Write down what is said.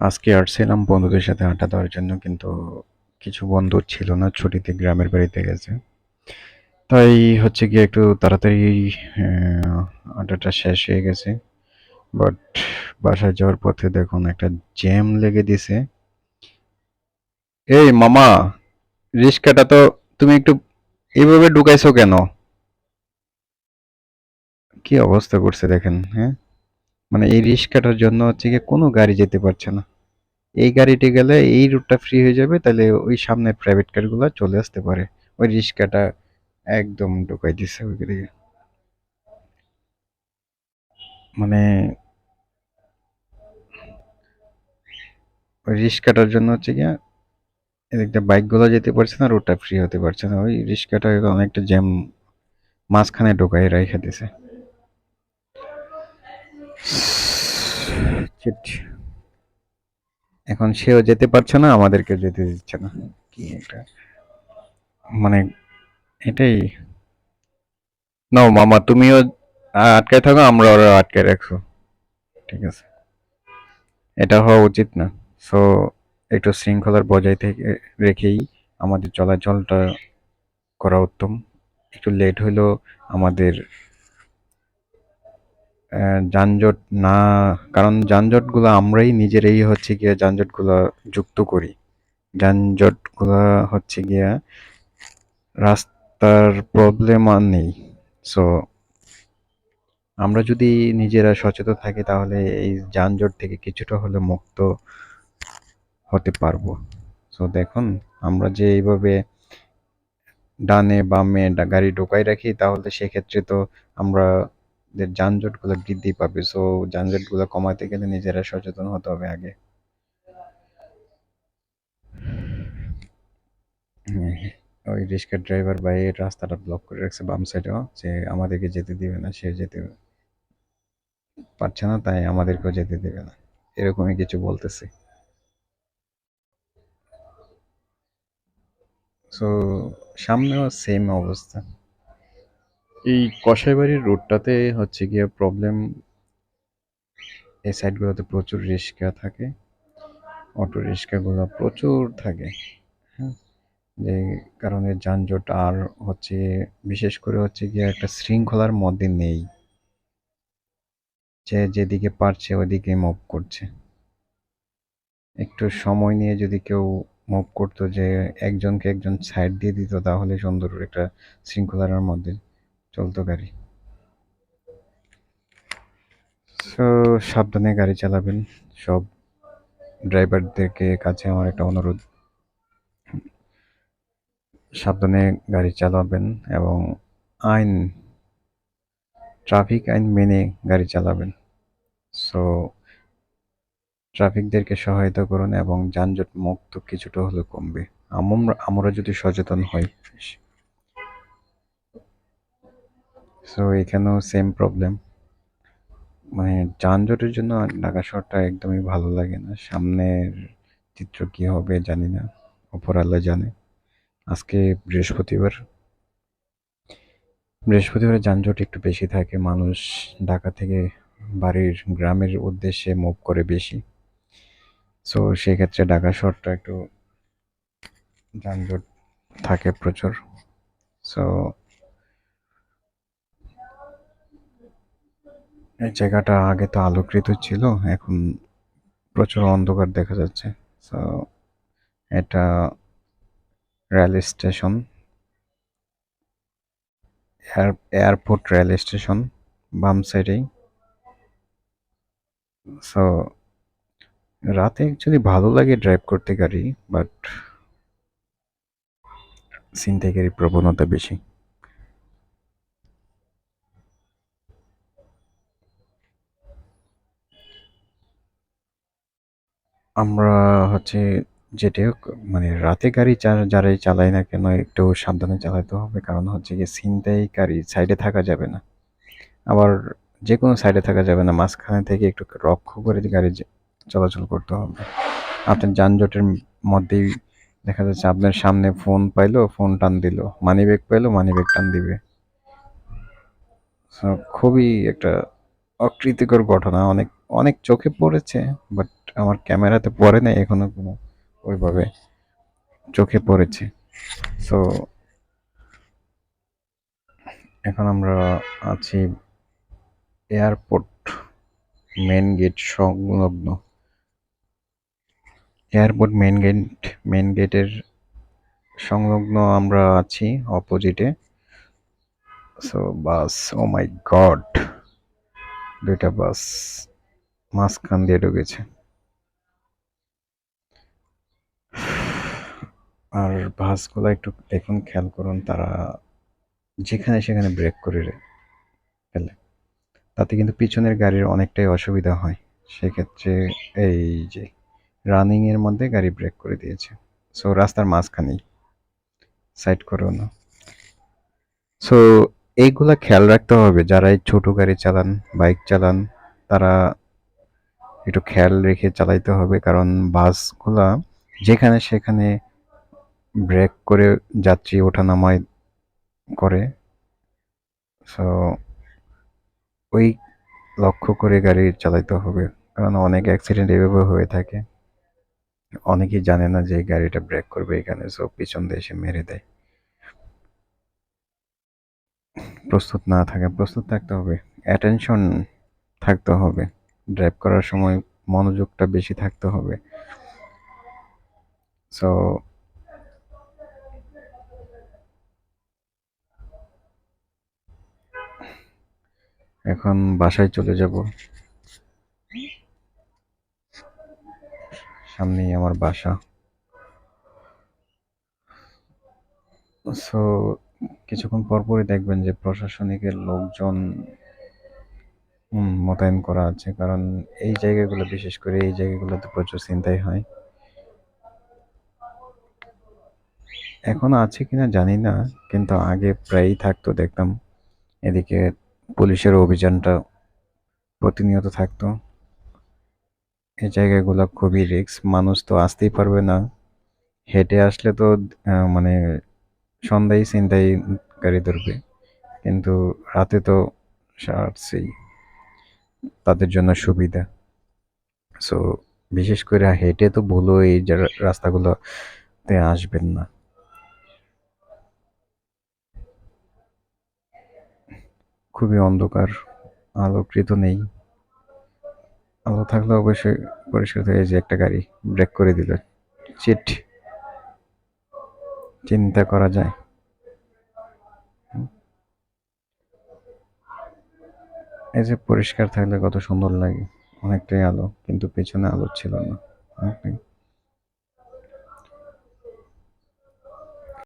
আজকে আসছিলাম বন্ধুদের সাথে আড্ডা দেওয়ার জন্য, কিন্তু কিছু বন্ধু ছিল না, ছুটিতে গ্রামের বাড়িতে গেছে। তাই হচ্ছে গিয়ে একটু তাড়াতাড়ি আড্ডাটা শেষ হয়ে গেছে। বাট বাসায় যাওয়ার পথে দেখুন একটা জ্যাম লেগে দিছে। এই মামা, রিস্কাটা তো তুমি একটু এইভাবে ঢুকাইছো কেন? কি অবস্থা করছে দেখেন হ্যাঁ? মানে এই রিস্কাটার জন্য হচ্ছে গিয়ে কোনো গাড়ি যেতে পারছে না। এই গাড়িটি গেলে এই রুটটা ফ্রি হয়ে যাবে, তাহলে ওই সামনের প্রাইভেট কারগুলো চলে আসতে পারে। ওই রিক্সাটা একদম ঢুকাই দিচ্ছে ওই দিকে মানে ওই রিক্সাটার জন্য হচ্ছে কি এদিকটা বাইকগুলো যেতে পারছে না রুটটা ফ্রি হতে পারছে না। ওই রিক্সাটা অনেকটা জ্যাম মাঝখানে ঢোকাই রেখে দিছে. এখন সেও যেতে পারছে না আমাদেরকে যেতে দিচ্ছে না। কি একটা মানে এটাই। নাও মামা, তুমিও আটকায় থাকো, আমরা ওরা আটকায় রাখছো ঠিক আছে। এটা হওয়া উচিত না। সো একটু শৃঙ্খলার বজায় থেকে রেখেই আমাদের চলাচলটা করা উত্তম। একটু লেট হইলেও আমাদের যানজট না, কারণ যানজটগুলো আমরাই নিজেরাই হচ্ছে গিয়ে যানজটগুলো যুক্ত করি। যানজটগুলো হচ্ছে গিয়া রাস্তার প্রবলেম আর নেই। সো আমরা যদি নিজেরা সচেতন থাকি তাহলে এই যানজট থেকে কিছুটা হলে মুক্ত হতে পারব। সো দেখুন, আমরা যে এইভাবে ডানে বামে গাড়ি ঢোকাই রাখি, তাহলে সেক্ষেত্রে তো আমরা যে যানজটগুলো বৃদ্ধি পাবে সো যানজটগুলো কমাতে গেলে নিজেরা সচেতন হতে হবে আগে। হুম, ওই রিক্সার ড্রাইভার ভাই রাস্তাটা ব্লক করে রাখছে বাম সাইডেও যে আমাদেরকে যেতে দিবে না সে যেতে পারছে না তাই আমাদেরকেও যেতে দেবে না। এরকমই কিছু বলতেছে। সো সামনেও সেম অবস্থা। এই কসাইবাড়ির রোডটাতে হচ্ছে গিয়ে প্রবলেম এই সাইডগুলোতে প্রচুর রিক্সা থাকে অটো রিক্সাগুলো প্রচুর থাকে হ্যাঁ? যে কারণে যানজট আর হচ্ছে, বিশেষ করে হচ্ছে গিয়ে একটা শৃঙ্খলার মধ্যে নেই। যে যেদিকে পারছে ওদিকে মুভ করছে। একটু সময় নিয়ে যদি কেউ মুভ করতো যে একজনকে একজন সাইড দিয়ে দিত, তাহলে সুন্দর একটা শৃঙ্খলার মধ্যে চলতো গাড়ি। সো সাবধানে গাড়ি চালাবেন। সব ড্রাইভারদেরকে কাছে আমার একটা অনুরোধ। সাবধানে গাড়ি চালাবেন এবং আইন, ট্রাফিক আইন মেনে গাড়ি চালাবেন। সো ট্রাফিকদেরকে সহায়তা করুন এবং যানজট মুক্ত কিছুটা হলেও কমবে। আমরা আমরা যদি সচেতন হই। সো এখানেও সেম প্রবলেম মানে যানজটের জন্য ঢাকা শহরটা একদমই ভালো লাগে না। সামনের চিত্র কি হবে জানি না ওপর আল্লাহ জানে। আজকে বৃহস্পতিবার। বৃহস্পতিবার যানজট একটু বেশি থাকে, মানুষ ঢাকা থেকে বাড়ির গ্রামের উদ্দেশ্যে মুভ করে বেশি। সো সেক্ষেত্রে ঢাকা শহরটা একটু যানজট থাকে প্রচুর। সো এই জায়গাটা আগে তো আলোকৃত ছিল, এখন প্রচুর অন্ধকার দেখা যাচ্ছে। সো এটা rail station air airport rail station বাম সাইডেই সো রাতে অ্যাকচুয়ালি ভালো লাগে ড্রাইভ করতে গাড়ি বাট ছিনতাইকারী প্রবণতা বেশি। আমরা হচ্ছে যেটা হোক মানে রাতে গাড়ি যারাই চালাই না কেন, একটু সাবধানে চালাতে হবে। কারণ হচ্ছে কি ছিনতাইকারী সাইডে থাকা যাবে না। আবার যে কোনো সাইডে থাকা যাবে না। মাঝখানে থেকে একটু রক্ষ করে গাড়ি চলাচল করতে হবে। আপনার যানজটের মধ্যেই দেখা যাচ্ছে আপনার সামনে ফোন পাইলো, ফোন টান দিল। মানি ব্যাগ পাইলো মানি ব্যাগ টান দিবে। খুবই একটা অকৃতিকর ঘটনা। অনেক অনেক চোখে পড়েছে বাট আমার ক্যামেরাতে পড়ে নাই, এখনও কোনো ওইভাবে চোখে পড়েছে। সো এখন আমরা আছি এয়ারপোর্ট মেন গেট সংলগ্ন। এয়ারপোর্ট মেন গেট মেন গেটের সংলগ্ন আমরা আছি অপোজিটে। সো বাস ও মাই গড দুইটা বাস মাঝখান দিয়ে ঢুকেছে। আর বাসগুলো একটু দেখুন খেয়াল করুন, তারা যেখানে সেখানে ব্রেক করে ফেলে। তাতে কিন্তু পিছনের গাড়ির অনেকটাই অসুবিধা হয়। সেক্ষেত্রে এই যে রানিংয়ের মধ্যে গাড়ি ব্রেক করে দিয়েছে। সো রাস্তার মাঝখানেই। সাইড করেও না সো এইগুলা খেয়াল রাখতে হবে। যারা এই ছোট গাড়ি চালান বাইক চালান, তারা একটু খেয়াল রেখে চালাইতে হবে। কারণ বাসগুলা যেখানে সেখানে ব্রেক করে যাত্রী ওঠানামায় করে। সো ওই লক্ষ্য করে গাড়ি চালাইতে হবে। কারণ অনেক অ্যাক্সিডেন্ট এভাবে হয়ে থাকে। অনেকেই জানে না যে গাড়িটা ব্রেক করবে এখানে সো পিছন দিয়ে এসে মেরে দেয়। প্রস্তুত না থাকে, প্রস্তুত থাকতে হবে। অ্যাটেনশন থাকতে হবে। ড্রাইভ করার সময় মনোযোগটা বেশি থাকতে হবে। সো এখন বাসায় চলে যাব। সামনেই আমার বাসা। সো কিছুক্ষণ পরপরই দেখবেন যে প্রশাসনিকের লোকজন মোতায়েন করা আছে। কারণ এই জায়গাগুলো, বিশেষ করে এই জায়গাগুলোতে প্রচুর চিন্তাই হয়। এখন আছে কিনা জানি না, কিন্তু আগে প্রায়ই থাকতো, দেখতাম। এদিকে পুলিশের অভিযানটা প্রতিনিয়ত থাকতো। এই জায়গাগুলো খুবই রিস্ক, মানুষ তো আসতেই পারবে না। হেঁটে আসলে তো মানে সন্ধ্যায় ছিনতাই গাড়ি ধরবে, কিন্তু রাতে তো সারছেই তাদের জন্য সুবিধা। সো বিশেষ করে হেঁটে তো ভুলো এই রাস্তাগুলোতে আসবেন না। খুবই অন্ধকার, আলোকৃত নেই। আলো থাকলে অবশ্যই পরিষ্কার হয়ে যে একটা গাড়ি, ব্রেক করে দিল। চিট। চিন্তা করা যায়। এই যে পরিষ্কার থাকলে কত সুন্দর লাগে। অনেকটাই আলো, কিন্তু পেছনে আলো ছিল না। অনেকটাই